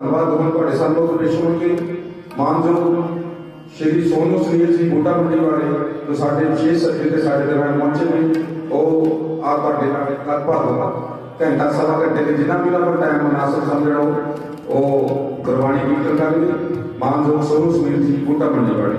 ਧੰਨਵਾਦ ਹੋਣ ਤੁਹਾਡੇ ਸਾਹਮਣੇ ਪੇਸ਼ ਹੋਣ ਕੇ ਮਾਨਯੋਗ ਸ਼੍ਰੀ ਸੋਨੂ ਸੁਨੀਲ ਜੀ ਬੂਟਾ ਮੰਡੀ ਵਾਲੇ ਜੋ ਸਾਡੇ ਵਿਸ਼ੇਸ਼ ਸੱਜਣ ਤੇ ਸਾਡੇ ਦਰਮਿਆਨ ਪਹੁੰਚੇ ਨੇ ਉਹ ਆ ਤੁਹਾਡੇ ਨਾਲ ਲਗਭਗ ਘੰਟਾ ਸਵਾ ਘੰਟੇ ਦੇ ਜਿੰਨਾ ਵੀ ਉਹਨਾਂ ਕੋਲ ਟਾਈਮ ਮੁਨਾਸਬ ਸਮਝਣਾ ਉਹ ਉਹ ਗੁਰਬਾਣੀ ਕੀਰਤਨ ਕਰਨਗੇ ਮਾਨਯੋਗ ਸੋਨੂ ਸੁਨੀਲ ਜੀ ਬੂਟਾ ਮੰਡੀ ਵਾਲੇ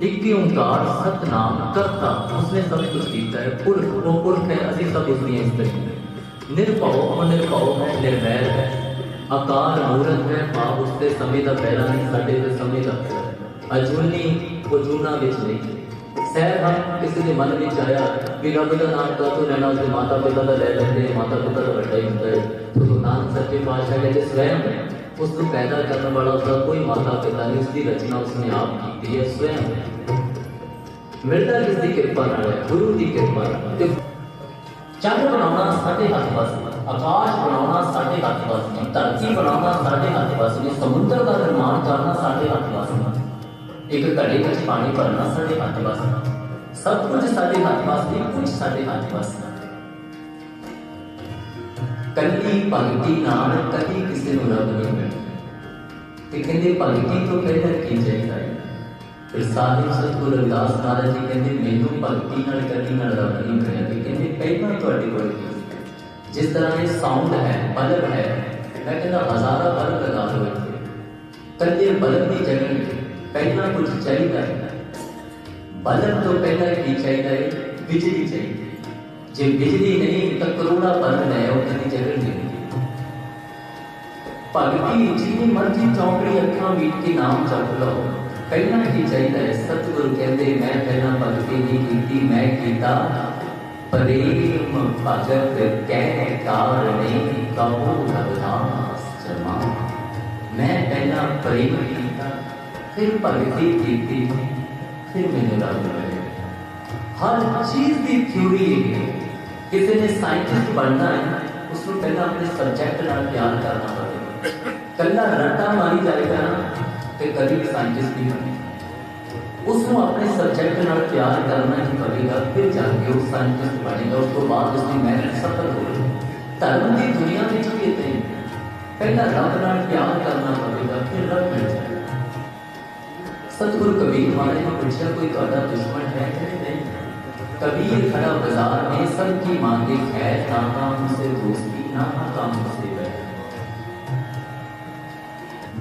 لکھتی اونکار ست نام کرتا، اس نے سب کچھ جیتا ہے پل وہ پل ہے اسی سب اس لیے اس پر ہے نرپاؤ اور نرپاؤ ہے نرمیر ہے۔ اکار مورت ہے پاپ اس سے سمیدہ کا پہلا نہیں، ساڈے تو سمے کا اجولنی وجونا بچ نہیں۔ سیر ہم کسی نے من میں چاہیا کہ رب کا نام کا تو رہنا اس نے ماتا پتا کا لے ہیں ماتا پتا کا بڑا ہی ہوتا ہے۔ تو نام سچے کہ جس رہے ہیں ਉਸ ਨੂੰ ਪੈਦਾ ਕਰਨ ਵਾਲਾ ਉਸਦਾ ਕੋਈ ਮਾਤਾ ਪਿਤਾ ਨਹੀਂ, ਉਸਦੀ ਰਚਨਾ ਉਸਨੇ ਆਪ ਕੀਤੀ ਹੈ ਸਵੈਮ ਮਿਲਦਾ ਕਿਸ ਦੀ ਕਿਰਪਾ ਨਾਲ ਹੈ, ਗੁਰੂ ਦੀ ਕਿਰਪਾ ਨਾਲ। ਤੇ ਚੰਦ ਬਣਾਉਣਾ ਸਾਡੇ ਹੱਥ ਵੱਸ ਆਕਾਸ਼ ਬਣਾਉਣਾ ਸਾਡੇ ਹੱਥ ਵੱਸ ਨਹੀਂ, ਧਰਤੀ ਬਣਾਉਣਾ ਸਾਡੇ ਹੱਥ ਵੱਸ ਨਹੀਂ, ਸਮੁੰਦਰ ਦਾ ਨਿਰਮਾਣ ਕਰਨਾ ਸਾਡੇ ਹੱਥ ਵੱਸ ਨਹੀਂ। ਇੱਕ ਘੜੇ ਵਿੱਚ ਪਾਣੀ ਭਰਨਾ ਸਾਡੇ ਹੱਥ ਵੱਸ ਸਭ ਕੁਝ ਸਾਡੇ ਹੱਥ ਵੱਸ ਨਹੀਂ, ਕੁਝ ਸਾਡੇ ਹੱਥ ਵੱਸ ਕੱਲੀ ਭਗਤੀ ਨਾਲ ਕਦੀ ਕਿਸੇ ਨੂੰ ਰੱਬ ਨਹੀਂ ਮਿਲਦਾ ਤੇ ਕਹਿੰਦੇ ਭਗਤੀ ਤੋਂ ਪਹਿਲਾਂ ਕੀ ਚਾਹੀਦਾ ਹੈ ਫਿਰ ਸਾਹਿਬ ਸਤਿਗੁਰੂ ਰਵਿਦਾਸ ਮਹਾਰਾਜ ਜੀ ਕਹਿੰਦੇ ਮੈਨੂੰ ਭਗਤੀ ਨਾਲ ਕਦੀ ਨਾਲ ਰੱਬ ਨਹੀਂ ਮਿਲਿਆ ਤੇ ਕਹਿੰਦੇ ਪਹਿਲਾਂ ਤੁਹਾਡੇ ਕੋਲ ਕੀ ਸੀ? ਜਿਸ ਤਰ੍ਹਾਂ ਇਹ ਸਾਊਂਡ ਹੈ ਬਲਬ ਹੈ ਮੈਂ ਕਹਿੰਦਾ ਹਜ਼ਾਰਾਂ ਬਲਬ ਲਗਾ ਲਓ ਇੱਥੇ ਕੱਲੇ ਬਲਬ ਦੀ ਜਗ੍ਹਾ ਤੇ ਪਹਿਲਾਂ ਕੁਝ ਚਾਹੀਦਾ ਹੈ ਬਲਬ ਤੋਂ ਪਹਿਲਾਂ ਕੀ ਚਾਹੀਦਾ ਹੈ ਬਿਜਲੀ ਚਾਹੀਦੀ ਹੈ ਜੇ ਬਿਜਲੀ ਨਹੀਂ, ਤਾਂ ਕਰੋੜਾ ਬਲਬ ਹੈ ਉਹ ਦੀ ਜਗ੍ਹਾ ਨਹੀਂ। ਭਗਤੀ ਜਿੰਨੀ ਮਰਜ਼ੀ ਚੌਂਕੜੀ ਅੱਖਾਂ ਮੀਟ ਕੇ ਨਾਮ ਜਪ ਲਓ। ਪਹਿਲਾਂ ਕੀ ਚਾਹੀਦਾ ਹੈ? ਸਤਿਗੁਰੂ ਕਹਿੰਦੇ, ਮੈਂ ਪਹਿਲਾਂ ਭਗਤੀ ਨਹੀਂ ਕੀਤੀ, ਮੈਂ ਕੀਤਾ ਪ੍ਰੇਮ ਭਗਤ ਕਹਿ ਕਾਰਣੇ ਕਹੋ ਰਵਿਦਾਸ ਜਮਾ। ਮੈਂ ਪਹਿਲਾਂ ਪ੍ਰੇਮ ਕੀਤਾ, ਫਿਰ ਭਗਤੀ ਕੀਤੀ, ਫਿਰ ਮੈਨੂੰ ਰੱਬ ਮਿਲਿਆ। ਹਰ ਚੀਜ਼ ਦੀ ਥਿਊਰੀ ਹੈ। کسی نے سائنٹسٹ بننا ہے اس کو پہلے اپنے سبجیکٹ نال پیار کرنا پڑے۔ گا کلا رٹا ماری جائے گا نا، تو کبھی سائنٹسٹ نہیں بنے۔ اس کو اپنے سبجیکٹ نال پیار کرنا ہی پڑے گا، پھر جا کے وہ سائنٹسٹ بنے گا۔ اس کو بعد اس کی محنت سفل ہوگی تعلیم کی دنیا میں جو بھی اتنے پہلا رب نال پیار کرنا پڑے گا، پھر رب مل جائے۔ گا ستگور کبھی ہمارے یہاں پوچھا، کوئی تھوڑا دشمن ہے کہ نہیں? کبیر کھڑا بزار میں سب کی مانگے خیر کام کام سے دوستی ناکا کام سے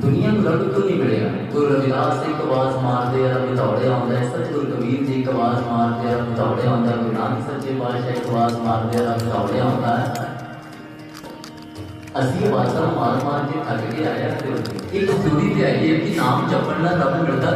دنیا کو رب تو نہیں ملے گا؟ تو رب اللہ سے ایک آواز مار دے، رب دوڑے آتا دے سچ گل کبیر جی ایک آواز مار دے، رب دوڑے آتا دے گناہ نانک سچے پاس ایک آواز مار دے، رب دوڑے آتا دے اسی آواز کا مار مار کے تھک کے آیا ایک سودی تھی آئی ہے کہ نام چپڑنا نہ رب ملتا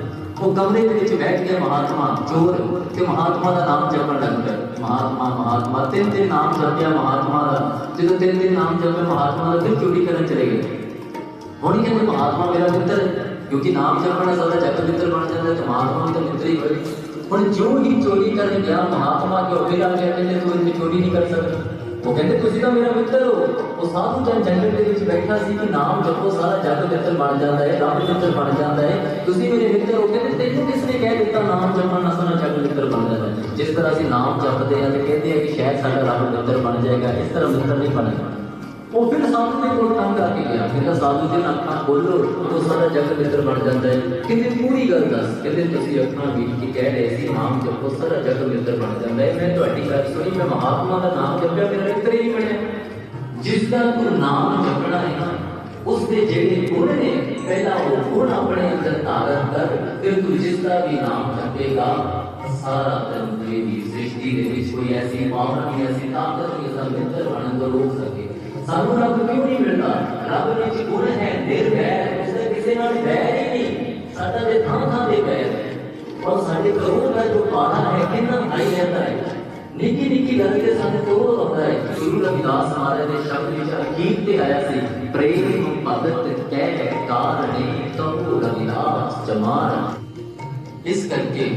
ਉਹ ਕਮਰੇ ਦੇ ਵਿੱਚ ਬੈਠ ਗਿਆ ਮਹਾਤਮਾ ਚੋਰ ਤੇ ਮਹਾਤਮਾ ਦਾ ਨਾਮ ਜਪਣ ਲੱਗ ਪਿਆ। ਮਹਾਤਮਾ ਮਹਾਤਮਾ ਤਿੰਨ ਦਿਨ ਨਾਮ ਜਪਿਆ ਮਹਾਤਮਾ ਦਾ। ਜਦੋਂ ਤਿੰਨ ਦਿਨ ਨਾਮ ਜਪਿਆ ਮਹਾਤਮਾ ਦਾ ਫਿਰ ਚੋਰੀ ਕਰਨ ਚਲੇ ਗਏ। ਹੁਣ ਕਹਿੰਦੇ ਮਹਾਤਮਾ ਮੇਰਾ ਮਿੱਤਰ ਹੈ, ਕਿਉਂਕਿ ਨਾਮ ਜਪਣਾ ਸਾਡਾ ਜਗ ਮਿੱਤਰ ਬਣ ਜਾਂਦਾ ਤੇ ਮਹਾਤਮਾ ਵੀ ਤਾਂ ਮਿੱਤਰ ਹੀ ਹੋਏ। ਹੁਣ ਜੋ ਹੀ ਚੋਰੀ ਕਰਨ ਗਿਆ ਮਹਾਤਮਾ ਕੇ ਅੱਗੇ ਆ ਕਹਿੰਦੇ ਤੂੰ ਇਹ ਚੋਰੀ ਨਹੀਂ ਕਰ ਸਕਦਾ। ਉਹ ਕਹਿੰਦੇ, ਤੁਸੀਂ ਤਾਂ ਮੇਰਾ ਮਿੱਤਰ ਹੋ। ਉਹ ਸਾਧੂ ਜਨ ਜੰਗਲ ਦੇ ਵਿੱਚ ਬੈਠਾ ਸੀ ਕਿ ਨਾਮ ਜਪੋ, ਸਾਰਾ ਜਗ ਮਿੱਤਰ ਬਣ ਜਾਂਦਾ ਹੈ ਰੱਬ ਮਿੱਤਰ ਬਣ ਜਾਂਦਾ ਹੈ। ਤੁਸੀਂ ਮੇਰੇ ਮਿੱਤਰ ਹੋ। ਕਹਿੰਦੇ, ਤੈਨੂੰ ਕਿਸ ਨੇ ਕਹਿ ਦਿੱਤਾ, ਨਾਮ ਜਪਣ ਨਾਲ ਸਾਰਾ ਜਗ ਮਿੱਤਰ ਬਣ ਜਾਂਦਾ ਹੈ? ਜਿਸ ਤਰ੍ਹਾਂ ਅਸੀਂ ਨਾਮ ਜਪਦੇ ਹਾਂ ਤੇ ਕਹਿੰਦੇ ਆ ਕਿ ਸ਼ਾਇਦ ਸਾਡਾ ਰੱਬ ਮਿੱਤਰ ਬਣ ਜਾਏਗਾ, ਇਸ ਤਰ੍ਹਾਂ ਮਿੱਤਰ ਨਹੀਂ ਬਣੇਗਾ ਉਹ ਫਿਰ ਸਾਧੂ ਦੇ ਕੋਲ ਕੰਮ ਕਰਕੇ ਗਿਆ। ਕਹਿੰਦਾ, ਸਾਧੂ ਜੀ ਅੱਖਾਂ ਖੋਲੋ ਉਹ ਸਾਰਾ ਜਗ ਮਿੱਤਰ ਬਣ ਜਾਂਦਾ ਹੈ। ਕਹਿੰਦੇ, ਪੂਰੀ ਗੱਲ ਦੱਸ। ਕਹਿੰਦੇ, ਤੁਸੀਂ ਅੱਖਾਂ ਮੀਟ ਕੇ ਕਹਿ ਰਹੇ ਸੀ, ਨਾਮ ਜਪੋ ਸਾਰਾ ਜਗ ਮਿੱਤਰ ਬਣ ਜਾਂਦਾ ਹੈ। ਮੈਂ ਤੁਹਾਡੀ ਗੱਲ ਸੁਣੀ, ਮੈਂ ਮਹਾਤਮਾ ਦਾ ਨਾਮ ਜਪਿਆ, ਮੇਰਾ ਮਿੱਤਰ ਹੀ ਨਹੀਂ ਬਣਿਆ। ਜਿਸ ਦਾ ਤੂੰ ਨਾਮ ਜਪਣਾ ਹੈ ਨਾ, ਉਸ ਦੇ ਜਿਹੜੇ ਗੁਣ ਨੇ, ਪਹਿਲਾਂ ਉਹ ਗੁਣ ਆਪਣੇ ਅੰਦਰ ਧਾਰਨ ਕਰ, ਫਿਰ ਤੂੰ ਜਿਸ ਦਾ ਵੀ ਨਾਮ ਜਪੇਗਾ, ਸਾਰਾ ਧਰਮ ਦੀ ਸ੍ਰਿਸ਼ਟੀ ਦੇ ਵਿੱਚ ਕੋਈ ਐਸੀ ਪਾਵਰ ਨਹੀਂ, ਐਸੀ ਤਾਕਤ ਨਹੀਂ ਸਭ ਮਿੱਤਰ ਬਣਨ ਤੋਂ ਰੋਕ ਸਕੇ ਸਾਨੂੰ ਰੱਬ ਕਿਉਂ ਨਹੀਂ ਮਿਲਦਾ ਰੱਬ ਵਿੱਚ ਗੁਣ ਹੈ ਨਿਰਵੈਰ ਉਸਦਾ ਕਿਸੇ ਨਾਲ ਵੈਰ ਹੀ ਨਹੀਂ ਸਾਡਾ ਦੇ ਥਾਂ ਥਾਂ ਦੇ ਵੈਰ ਹੈ ਔਰ ਸਾਡੇ ਕਰੋੜ ਦਾ ਜੋ ਪਾਣਾ ਹੈ ਕਿੰਨਾ ਭਾਈ ਰਹਿੰਦਾ ਹੈ ਨਿੱਕੀ ਨਿੱਕੀ ਗੱਲ ਤੇ ਸਾਨੂੰ ਕੋਲ ਆਉਂਦਾ ਹੈ ਗੁਰੂ ਰਵਿਦਾਸ ਮਹਾਰਾਜ ਦੇ ਸ਼ਬਦ ਵਿੱਚ ਅਖੀਰ ਤੇ ਆਇਆ ਸੀ ਪ੍ਰੇਮ ਭਗਤ ਕਹਿ ਕਾਰਣੇ ਤੋ ਰਵਿਦਾਸ ਜਮਾਰ ਇਸ ਕਰਕੇ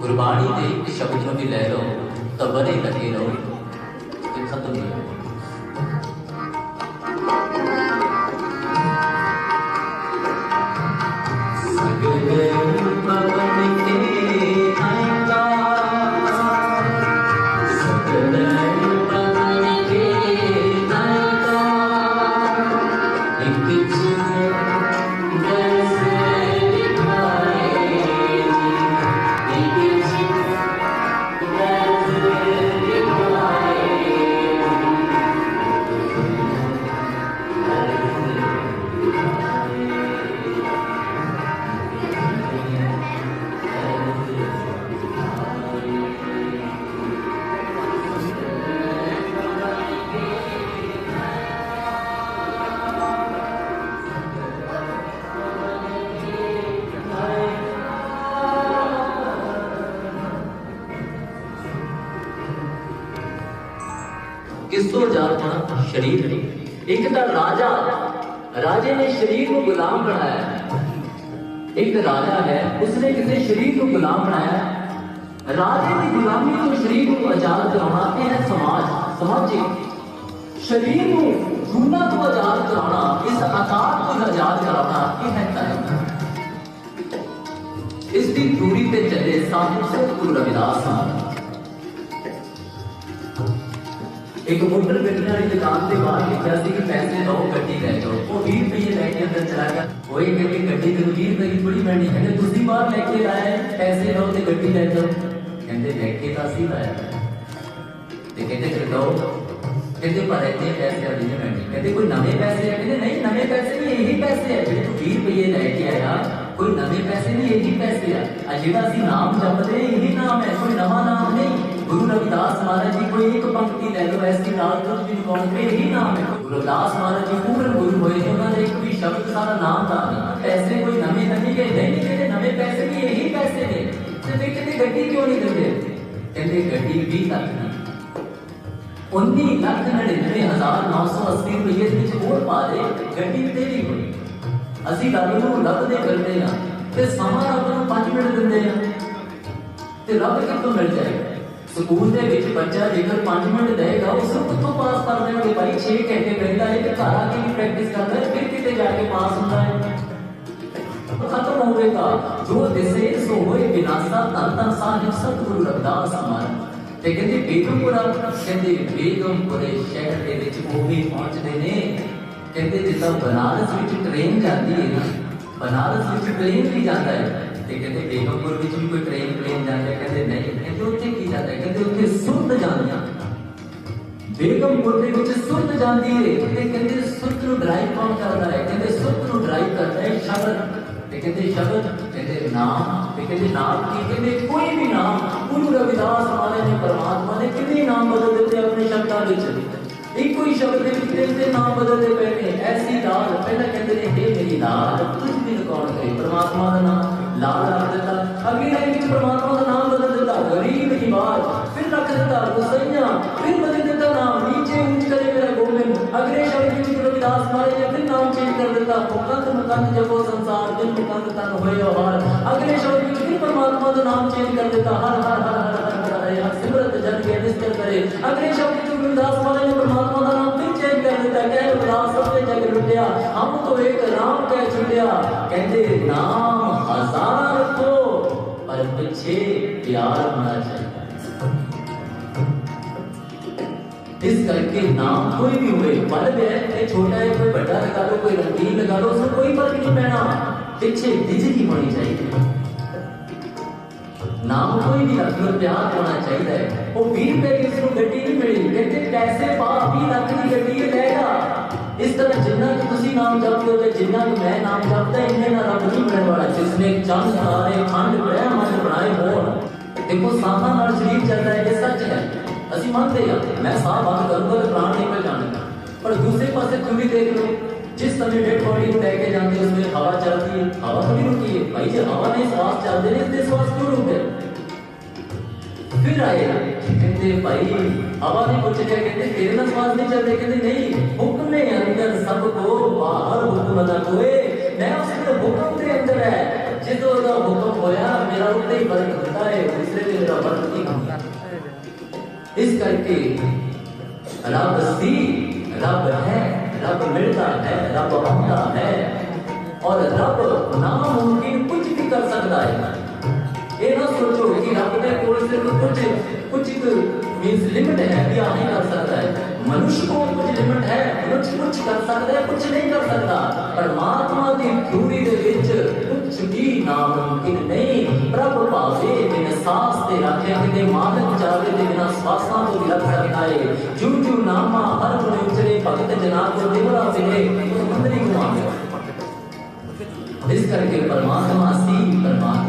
ਗੁਰਬਾਣੀ ਦੇ ਇੱਕ ਸ਼ਬਦ ਨੂੰ ਵੀ ਲੈ ਲਓ ਤਾਂ ਬੜੇ ਲੱਗੇ ਰਹੋ করতে شریف ایک تا راجہ راجے نے شریر کو غلام بنایا ہے ایک راجہ ہے اس نے کسی شریر کو غلام بنایا ہے راجے کی غلامی تو شریر کو آزاد کرواتے ہیں سماج سمجھے شریر کو جونا کو آزاد کرانا اس آزاد کو آزاد کرانا یہ ہے تعلیم اس کی دوری پہ چلے ساتھ سے گرو رویداس صاحب ਇੱਕ ਮੋਟਰ ਗੱਡੀ ਵਾਲੀ ਦੁਕਾਨ ਤੇ ਬਾਹਰ ਲਿਖਿਆ ਸੀ ਕਿ ਪੈਸੇ ਲਓ, ਗੱਡੀ ਲੈ ਜਾਓ। ਉਹ 20 ਰੁਪਏ ਲੈ ਕੇ ਅੰਦਰ ਚਲਾ ਗਿਆ। ਉਹ ਇਹ ਕਹਿੰਦੇ, ਗੱਡੀ ਤੇ 20 ਰੁਪਏ ਥੋੜੀ ਪੈਣੀ ਹੈ। ਤੁਸੀਂ ਬਾਹਰ ਲੈ ਕੇ ਆਏ, ਪੈਸੇ ਲਓ ਤੇ ਗੱਡੀ ਲੈ ਜਾਓ। ਕਹਿੰਦੇ ਲੈ ਕੇ ਤਾਂ ਅਸੀਂ ਲਾਇਆ ਤੇ ਕਹਿੰਦੇ, ਫਿਰ ਲਓ। ਕਹਿੰਦੇ, ਪਰ ਇੱਥੇ ਪੈਸੇ ਆ ਨਹੀਂ ਪੈਣੀ। ਕਹਿੰਦੇ, ਕੋਈ ਨਵੇਂ ਪੈਸੇ ਆ? ਕਹਿੰਦੇ, ਨਹੀਂ, ਨਵੇਂ ਪੈਸੇ ਨਹੀਂ, ਇਹੀ ਪੈਸੇ ਆ। ਜਿਹੜੇ ਤੂੰ 20 ਰੁਪਏ ਲੈ ਕੇ ਆਇਆ, ਕੋਈ ਨਵੇਂ ਪੈਸੇ ਨਹੀਂ, ਇਹੀ ਪੈਸੇ ਆ। ਆ ਜਿਹੜਾ ਅਸੀਂ ਨਾਮ ਜਪਦੇ ਇਹੀ ਨਾਮ ਹੈ। ਰਵਿਦਾਸ ਮਹਾਰਾਜ ਜੀ ਕੋਈ ਇੱਕ ਪੰਕਤੀ ਲੈ ਲਓ ਐਸੀ ਨਾਲ ਕੁਝ ਵੀ ਕੌਣ ਤੇ ਇਹੀ ਨਾਮ ਹੈ। ਗੁਰੂ ਮਹਾਰਾਜ ਜੀ ਪੂਰਨ ਗੁਰੂ ਹੋਏ ਉਹਨਾਂ ਦਾ ਇੱਕ ਵੀ ਸ਼ਬਦ ਸਾਰਾ ਨਾਮ ਦਾ ਪੈਸੇ ਕੋਈ ਨਵੇਂ ਨਹੀਂ ਗਏ ਨਹੀਂ ਕਹਿੰਦੇ ਨਵੇਂ ਪੈਸੇ ਵੀ ਇਹੀ ਪੈਸੇ ਨੇ। ਤੇ ਫਿਰ ਕਹਿੰਦੇ ਗੱਡੀ ਕਿਉਂ ਨਹੀਂ ਦਿੰਦੇ? ਕਹਿੰਦੇ ਗੱਡੀ 20 ਲੱਖ ਦੀ। 19 ਲੱਖ 99980 ਰੁਪਏ ਵਿੱਚ ਹੋਰ ਪਾ ਦੇ, ਗੱਡੀ ਤੇਰੀ ਹੋਈ। ਅਸੀਂ ਰੱਬ ਨੂੰ ਲੱਭਦੇ ਫਿਰਦੇ ਆ ਤੇ ਸਮਾਂ ਰੱਬ ਨੂੰ 5 ਮਿੰਟ ਦਿੰਦੇ ਆ। ਤੇ ਰੱਬ ਕਿੱਥੋਂ ਮਿਲ ਜਾਏਗਾ? ਸਕੂਲ ਦੇ ਵਿੱਚ ਬੱਚਾ ਜੇਕਰ 5 ਮਿੰਟ ਦੇਗਾ ਉਸ ਨੂੰ ਕਿੱਥੋਂ ਪਾਸ ਕਰ ਦੇਣਗੇ? ਭਾਈ 6 ਘੰਟੇ ਬੈਠਦਾ ਹੈ ਤੇ ਘਰ ਆ ਕੇ ਵੀ ਪ੍ਰੈਕਟਿਸ ਕਰਦਾ ਹੈ, ਫਿਰ ਕਿਤੇ ਜਾ ਕੇ ਪਾਸ ਹੁੰਦਾ ਹੈ। ਖਤਮ ਹੋਵੇਗਾ ਜੋ ਦਿਸੇ, ਸੋ ਹੋਏ ਵਿਨਾਸ਼ਾ ਤਨ ਤਨ ਸਾਹਿਬ ਸਤਿਗੁਰੂ ਰਵਿਦਾਸ ਮਹਾਰਾਜ ਤੇ ਕਹਿੰਦੇ, ਬੇਗਮਪੁਰਾ, ਕਹਿੰਦੇ, ਬੇਗਮਪੁਰੇ ਸ਼ਹਿਰ ਦੇ ਵਿੱਚ ਉਹ ਵੀ ਪਹੁੰਚਦੇ ਨੇ। ਕਹਿੰਦੇ, ਜਿੱਦਾਂ ਬਨਾਰਸ ਵਿੱਚ ਟ੍ਰੇਨ ਜਾਂਦੀ ਹੈ ਨਾ, ਬਨਾਰਸ ਵਿੱਚ ਟ੍ਰੇਨ ਵੀ ਜਾਂਦਾ ਹੈ। ਤੇ ਕਹਿੰਦੇ, ਬੇਗਮਪੁਰ ਵਿੱਚ ਵੀ ਕੋਈ ਟ੍ਰੇਨ ਟ੍ਰੇਨ ਜਾਂਦਾ ਹੈ। ਕਹਿੰਦੇ, ਨਹੀਂ ਕਹਿੰਦੇ ਉੱਥੇ ਕੀ ਜਾਂਦਾ ਹੈ? ਕਹਿੰਦੇ ਉੱਥੇ ਸੁਰਤ ਜਾਂਦੀਆਂ ਬੇਗਮਪੁਰ ਦੇ ਵਿੱਚ ਸੁਰਤ ਜਾਂਦੀ ਹੈ ਤੇ ਕਹਿੰਦੇ ਸੁਰਤ ਨੂੰ ਡਰਾਈਵ ਕੌਣ ਕਰਦਾ ਹੈ? ਕਹਿੰਦੇ ਸੁਰਤ ਨੂੰ ਡਰਾਈਵ ਕਰਦਾ ਹੈ ਸ਼ਬਦ ਤੇ ਕਹਿੰਦੇ ਸ਼ਬਦ ਕਹਿੰਦੇ ਨਾਮ। ਤੇ ਕਹਿੰਦੇ ਨਾਮ ਕੀ? ਕਹਿੰਦੇ ਕੋਈ ਵੀ ਨਾਮ, ਗੁਰੂ ਰਵਿਦਾਸ ਮਹਾਰਾਜ ਨੇ ਪਰਮਾਤਮਾ ਨੇ ਕਿੰਨੇ ਨਾਮ ਬਦਲ ਦਿੱਤੇ ਆਪਣੇ ਸ਼ਬਦਾਂ ਵਿੱਚ? ਇੱਕੋ ਹੀ ਸ਼ਬਦ ਦੇ ਵਿੱਚ ਤਿੰਨ ਤਿੰਨ ਨਾਮ ਬਦਲਦੇ ਪਏ ਨੇ? ਐਸੀ ਦਾਲ ਪਹਿਲਾਂ ਕਹਿੰਦੇ ਨੇ ਇਹ ਮੇਰੀ ਦਾਲ ਕੁਝ ਵੀ ਕੌਣ ਕਰੇ ਪਰਮਾਤਮਾ ਦਾ ਨਾਮ। لال کر دیتا اگے ہے کہ پرماتما کا نام بدل دیتا غریب نواز پھر رکھ دیتا حسینہ پھر بدل دیتا نام نیچے اونچ کرے میرا گولن اگلے شبد کی طرف اداس مارے یا پھر نام چینج کر دیتا بھوکت مکند جب سنسار دل مکند تن ہوئے اور اگلے شبد کی پھر پرماتما کا نام چینج کر دیتا ہر ہر ہر ہر ہر ہر سمرت جن کے نستر کرے اگلے شبد کی طرف اداس مارے یا پرماتما کا نام ਦਿੱਤਾ ਕਹਿ ਰਵਿਦਾਸ ਸਭੇ ਜਗ ਲੁੱਟਿਆ, ਹਮ ਤੋਂ ਇੱਕ ਰਾਮ ਕਹਿ ਛੁੱਟਿਆ। ਕਹਿੰਦੇ ਨਾਮ ਹਜ਼ਾਰ ਰੱਖੋ ਪਰ ਪਿੱਛੇ ਪਿਆਰ ਹੋਣਾ ਚਾਹੀਦਾ। ਇਸ ਕਰਕੇ ਨਾਮ ਕੋਈ ਵੀ ਹੋਵੇ ਪਲ ਹੈ ਇਹ ਛੋਟਾ ਹੈ ਕੋਈ ਵੱਡਾ ਲਗਾ ਲਓ, ਕੋਈ ਰੰਗੀਨ ਲਗਾ ਲਓ ਉਸ ਕੋਈ ਫ਼ਰਕ ਨਹੀਂ ਪੈਣਾ। ਪਿੱਛੇ ਦਿਜਦੀ ਹੋਣੀ ਚਾਹੀਦੀ। ਨਾਮ ਕੋਈ ਵੀ ਰੱਖ ਲਓ, ਪਿਆਰ ਹੋਣਾ ਚਾਹੀਦਾ ਹੈ। ਉਹ 20 ਰੁਪਏ ਦੀ ਇਸ ਨੂੰ ਗੱਡੀ ਨਹੀਂ ਮਿਲੀ। ਕਹਿੰਦੇ ਪੈਸੇ ਪਾ 20 ਲੱਖ ਦੀ ਗੱਡੀ ਇਹ ਲੈਗਾ ਇਸ ਤਰ੍ਹਾਂ ਜਿੰਨਾ ਕਿ ਤੁਸੀਂ ਨਾਮ ਜਪਦੇ ਹੋ ਤੇ ਜਿੰਨਾ ਕਿ ਮੈਂ ਨਾਮ ਜਪਦਾ, ਇੰਨੇ ਨਾਲ ਰੱਬ ਨਹੀਂ ਮਿਲਣ ਵਾਲਾ। ਜਿਸ ਨੇ ਚੰਦ ਤਾਰੇ ਖੰਡ ਬ੍ਰਹਮੰਡ ਬਣਾਏ ਹੋਣ। ਦੇਖੋ, ਸਾਹਾਂ ਨਾਲ ਸਰੀਰ ਚੱਲਦਾ ਹੈ, ਇਹ ਸੱਚ ਹੈ। ਅਸੀਂ ਮੰਨਦੇ ਹਾਂ, ਮੈਂ ਸਾਹ ਬੰਦ ਕਰੂੰਗਾ ਤੇ ਪ੍ਰਾਣ ਨਿਕਲ ਜਾਣਗੇ ਪਰ ਦੂਸਰੇ ਪਾਸੇ ਤੁਸੀਂ ਦੇਖ ਲਓ, ਜਿਸ ਸਮੇਂ ਡੈਡ ਬੋਡੀ ਨੂੰ ਲੈ ਕੇ ਜਾਂਦੇ ਉਸ ਵਿੱਚ ਹਵਾ ਚੱਲਦੀ ਹੈ, ਹਵਾ ਥੋੜੀ ਰੁਕੀ ਹੈ। ਭਾਈ ਜੇ, ਹਵਾ ਨਹੀਂ ਸਵਾਸ ਚੱਲਦੇ ਨੇ ਤੇ ਸਵਾਸ ਕਿਉਂ ਰੁਕ پھر آئے کہتے بھائی آبادی پوچھے کیا کہتے تیرے نماز نہیں چلتے کہتے نہیں حکم اندر سب کو باہر حکم ادا ہوئے میں اس کے حکم کے اندر ہے جدو دا حکم ہویا میرا اتنے ہی فرق ہوتا ہے دوسرے دن کا فرق نہیں ہوتا اس کر کے رب سی رب ہے رب ملتا ہے رب ہوتا ہے اور رب ناممکن کچھ بھی کر سکتا ہے یہ نہ سوچو کہ رب نے सिर्फ कुछ कुछ एक मीन्स लिमिट है कि आ नहीं कर सकता है मनुष्य को कुछ लिमिट है मनुष्य कुछ कर सकता है कुछ नहीं कर सकता परमात्मा की थ्योरी के विच कुछ भी नामुमकिन नहीं प्रभु भावे बिन सांस ते रखे कितने मानक चावे ते बिना श्वासों को विलख रखता है जू जू नामा हर गुण उचरे भगत जनाब जो देवरा सिने मंदिर को मानते इस करके परमात्मा सी परमात्मा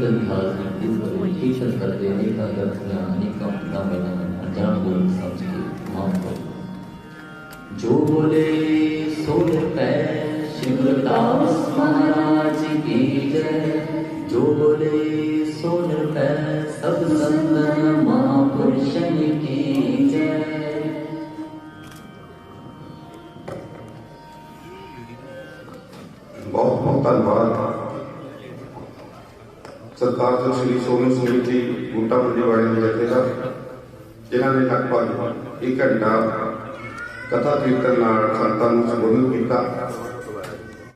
کا لحاظ حقیقت پر دینے اگر لفظ آنے کا پتہ بنا انجام بول سمجھ کے معاف کرو جو بولے سو پہ شمرتا داس مہاراج کی جائے ਸਰਕਾਰ ਸ਼੍ਰੀ ਸੋਨੂ ਸਿੰਘ ਜੀ ਬੂਟਾ ਮੰਡੀ ਵਾਲੇ ਦੇ ਜਥੇਦਾਰ ਜਿਨ੍ਹਾਂ ਨੇ ਲਗਭਗ ਇੱਕ ਘੰਟਾ ਕਥਾ ਕੀਰਤਨ ਨਾਲ ਸੰਤਾਂ ਨੂੰ ਸੰਬੋਧਨ ਕੀਤਾ।